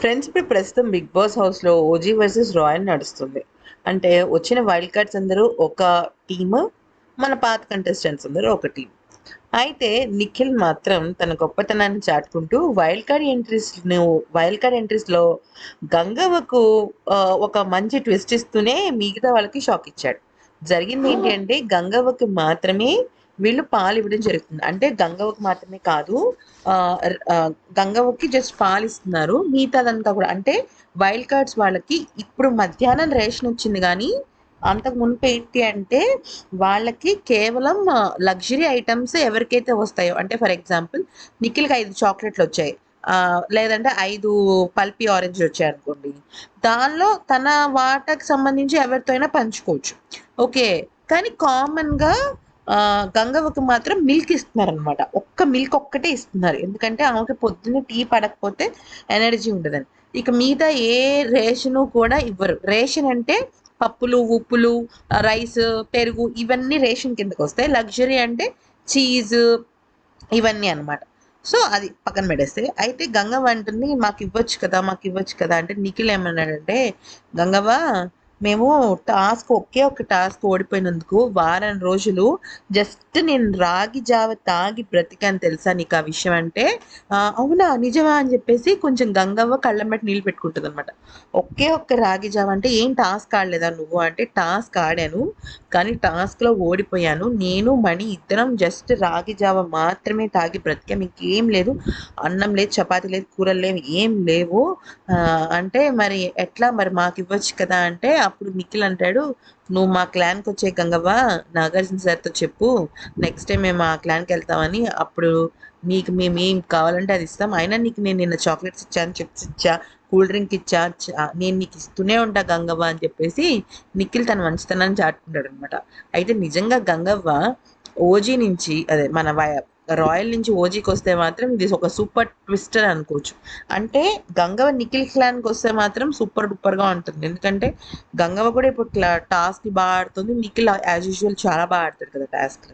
Friends ఇప్పుడు ప్రస్తుతం big Boss హౌస్లో ఓజీ వర్సెస్ రాయల్ నడుస్తుంది. అంటే వచ్చిన వైల్డ్ కార్డ్స్ అందరూ ఒక టీమ్ మన పాత కంటెస్టెంట్స్ అందరూ ఒక టీం అయితే నిఖిల్ మాత్రం తన గొప్పతనాన్ని చాటుకుంటూ wild card entries wild card ఎంట్రీస్లో గంగవ్వకు ఒక మంచి ట్విస్ట్ ఇస్తూనే మిగతా వాళ్ళకి షాక్ ఇచ్చాడు. జరిగింది ఏంటి అంటే గంగవ్వకి మాత్రమే వీళ్ళు పాలు ఇవ్వడం జరుగుతుంది. అంటే గంగవ్వకి మాత్రమే కాదు ఆ, గంగవ్వకి జస్ట్ పాలు ఇస్తున్నారు. మిగతాదంతా కూడా అంటే వైల్డ్ కార్డ్స్ వాళ్ళకి ఇప్పుడు మధ్యాహ్నం రేషన్ వచ్చింది కానీ అంతకు మునుపు ఏంటి అంటే వాళ్ళకి కేవలం లగ్జరీ ఐటమ్స్ ఎవరికైతే వస్తాయో అంటే ఫర్ ఎగ్జాంపుల్ నిఖిల్కి ఐదు చాక్లెట్లు వచ్చాయి. లేదంటే ఐదు పల్పి ఆరెంజ్ వచ్చాయి అనుకోండి. దానిలో తన వాటకు సంబంధించి ఎవరితో అయినా పంచుకోవచ్చు. ఓకే. కానీ కామన్గా గంగవ్వకి మాత్రం మిల్క్ ఇస్తున్నారు అనమాట ఒక్క మిల్క్ ఒక్కటే ఇస్తున్నారు. ఎందుకంటే ఆమెకి పొద్దున్న టీ పడకపోతే ఎనర్జీ ఉండదని. ఇక మిగతా ఏ రేషను కూడా ఇవ్వరు. రేషన్ అంటే పప్పులు ఉప్పులు రైస్ పెరుగు ఇవన్నీ రేషన్ కిందకి వస్తాయి. లగ్జరీ అంటే చీజ్ ఇవన్నీ అన్నమాట. సో అది పక్కన పెడేస్తే అయితే గంగవ్వ అంటుంది మాకు ఇవ్వచ్చు కదా మాకు ఇవ్వచ్చు కదా అంటే నిఖిల్ ఏమన్నాడంటే గంగవ్వ మేము టాస్క్ ఒకే ఒక టాస్క్ ఓడిపోయినందుకు వారం రోజులు జస్ట్ నేను రాగి జావ తాగి బ్రతికాను తెలుసా నీకు ఆ విషయం అంటే? అవునా? నిజమా అని చెప్పేసి కొంచెం గంగవ్వ కళ్ళం బట్టి నీళ్ళు పెట్టుకుంటుంది అనమాట ఒకే ఒక్క రాగి జావ అంటే ఏం టాస్క్ ఆడలేదా నువ్వు? అంటే టాస్క్ ఆడాను కానీ టాస్క్లో ఓడిపోయాను. నేను మణి ఇద్దరం జస్ట్ రాగి జావ మాత్రమే తాగి బ్రతికాం. ఇంకేం లేదు. అన్నం లేదు చపాతీ లేదు కూరలు లేవు ఏం లేవు. అంటే మరి ఎట్లా? మరి మాకు ఇవ్వచ్చు కదా అంటే అప్పుడు నిఖిల్ అంటాడు నువ్వు మా క్లాన్కి వచ్చే గంగవ్వ నాగార్జున సార్తో చెప్పు నెక్స్ట్ టైం మేము ఆ క్లాన్కి వెళ్తామని అప్పుడు నీకు మేము ఏం కావాలంటే అది ఇస్తాం. అయినా నీకు నేను నిన్న చాక్లెట్స్ ఇచ్చాను చిప్స్ ఇచ్చా కూల్ డ్రింక్ ఇచ్చా నేను నీకు ఇస్తూనే ఉంటా గంగవ్వ అని చెప్పేసి నిఖిల్ తన మంచితనాన్ని చాటుకుంటాడు అనమాట అయితే నిజంగా గంగవ్వ ఓజీ నుంచి అదే మన వయ- రాయల్ నుంచి ఓజీకి వస్తే మాత్రం ఇది ఒక సూపర్ ట్విస్టర్ అనుకోవచ్చు. అంటే గంగవ్వ నిఖిల్ క్లాన్కి వస్తే మాత్రం సూపర్ డూపర్గా ఉంటుంది. ఎందుకంటే గంగవ్వ కూడా ఇప్పుడు టాస్క్ బాగా ఆడుతుంది. నిఖిల్ యాజ్ యూజువల్ చాలా బాగా ఆడతాడు కదా టాస్క్